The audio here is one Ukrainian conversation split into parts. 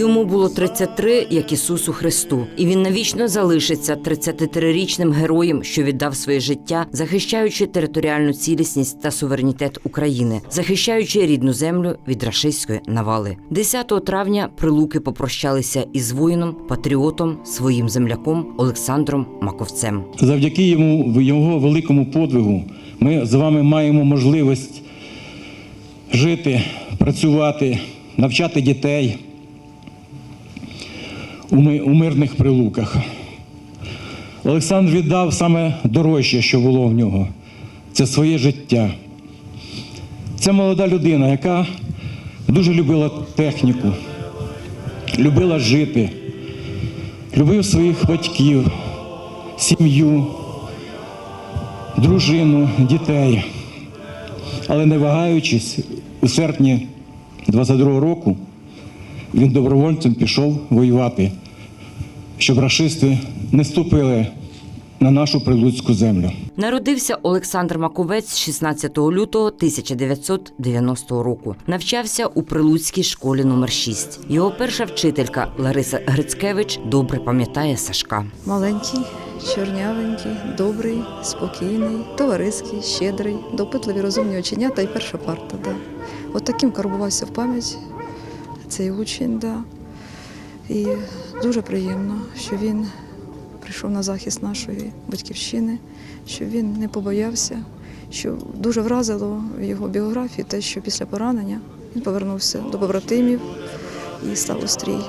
Йому було 33, як Ісусу Христу, і він навічно залишиться 33-річним героєм, що віддав своє життя, захищаючи територіальну цілісність та суверенітет України, захищаючи рідну землю від рашистської навали. 10 травня прилуки попрощалися із воїном, патріотом, своїм земляком Олександром Маковцем. Завдяки йому його великому подвигу ми з вами маємо можливість жити, працювати, навчати дітей у мирних прилуках. Олександр віддав саме дорожче, що було в нього це своє життя. Це молода людина, яка дуже любила техніку, любила жити, любив своїх батьків, сім'ю, дружину, дітей. Але не вагаючись, у серпні 22-го року він добровольцем пішов воювати, щоб рашисти не ступили на нашу прилуцьку землю. Народився Олександр Маковець 16 лютого 1990 року. Навчався у Прилуцькій школі номер 6. Його перша вчителька Лариса Грицькевич добре пам'ятає Сашка. Маленький, чорнявенький, добрий, спокійний, товариський, щедрий, допитливі, розумні оченята і перша парта. Да. От таким карбувався в пам'ять цей учень. Да. І дуже приємно, що він прийшов на захист нашої батьківщини, що він не побоявся, що дуже вразило в його біографії те, що після поранення він повернувся до побратимів і став у стрій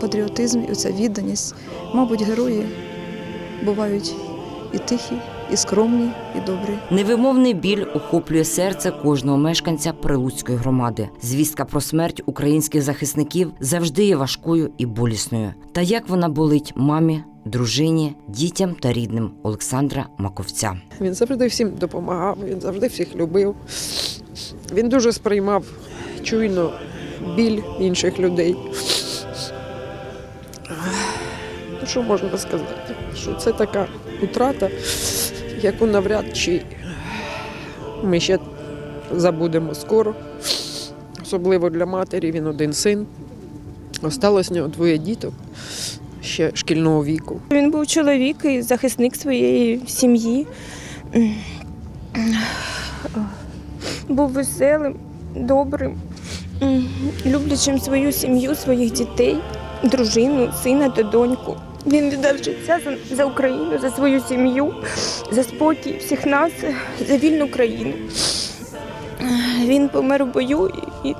патріотизм і оця відданість. Мабуть, герої бувають і тихі, і скромні, і добрі. Невимовний біль охоплює серце кожного мешканця Прилуцької громади. Звістка про смерть українських захисників завжди є важкою і болісною. Та як вона болить мамі, дружині, дітям та рідним Олександра Маковця. Він завжди всім допомагав, він завжди всіх любив. Він дуже сприймав чуйно біль інших людей. Ну, що можна сказати? Що це така утрата, яку навряд чи ми ще забудемо скоро. Особливо для матері, він один син. Осталось в нього двоє діток ще шкільного віку. Він був чоловік і захисник своєї сім'ї. Був веселим, добрим, люблячим свою сім'ю, своїх дітей, дружину, сина та доньку. Він віддав життя за, за Україну, за свою сім'ю, за спокій всіх нас, за вільну країну. Він помер у бою і,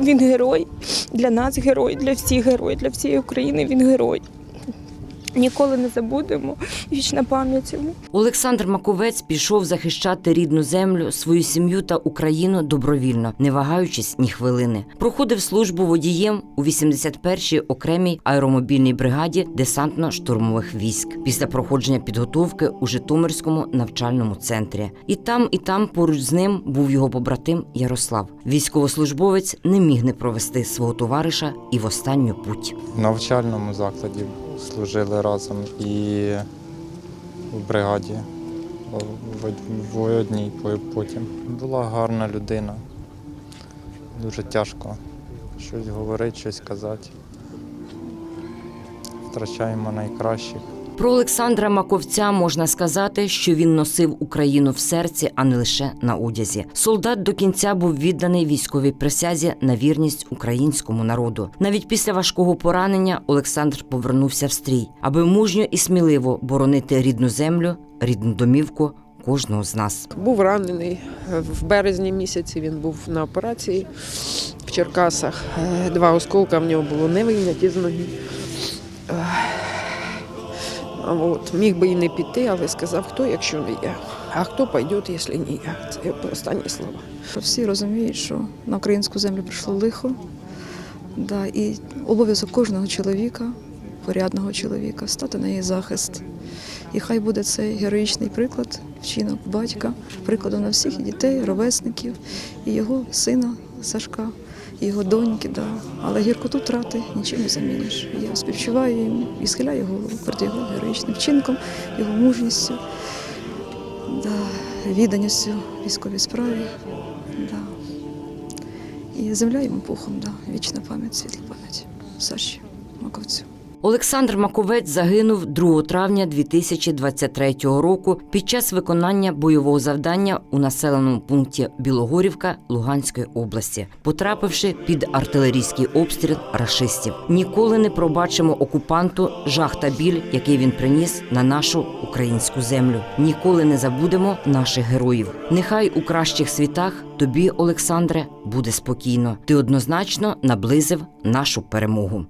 він герой. Для нас герой, для всіх герой, для всієї України він герой. Ніколи не забудемо. Вічна пам'ять йому. Олександр Маковець пішов захищати рідну землю, свою сім'ю та Україну добровільно, не вагаючись ні хвилини. Проходив службу водієм у 81-й окремій аеромобільній бригаді десантно-штурмових військ після проходження підготовки у Житомирському навчальному центрі. І там, і там поруч з ним був його побратим Ярослав. Військовослужбовець не міг не провести свого товариша і в останню путь. В навчальному закладі служили разом і в бригаді в- одній потім. Була гарна людина. Дуже тяжко щось говорити, щось казати. Втрачаємо найкращих. Про Олександра Маковця можна сказати, що він носив Україну в серці, а не лише на одязі. Солдат до кінця був відданий військовій присязі на вірність українському народу. Навіть після важкого поранення Олександр повернувся в стрій, аби мужньо і сміливо боронити рідну землю, рідну домівку кожного з нас. Був ранений в березні місяці. Він був на операції в Черкасах. Е, Два осколка в нього було не вийняті з ноги. От, міг би і не піти, але сказав, хто, якщо не я. А хто пойде, якщо не я. Це останні слова. Всі розуміють, що на українську землю прийшло лихо. Да, і обов'язок кожного чоловіка, порядного чоловіка, стати на її захист І хай буде цей героїчний приклад, вчинок батька, прикладом на всіх і дітей, ровесників, і його сина Сашка, його доньки. Да. Але гіркоту втрати нічим не заміниш. Я співчуваю їм і схиляю голову перед його героїчним вчинком, його мужністю, да, відданістю військовій справі. Да. І земля йому пухом, да. вічна пам'ять, світла пам'ять. Саші Маковцю. Олександр Маковець загинув 2 травня 2023 року під час виконання бойового завдання у населеному пункті Білогорівка Луганської області, потрапивши під артилерійський обстріл рашистів. Ніколи не пробачимо окупанту жах та біль, який він приніс на нашу українську землю. Ніколи не забудемо наших героїв. Нехай у кращих світах тобі, Олександре, буде спокійно. Ти однозначно наблизив нашу перемогу.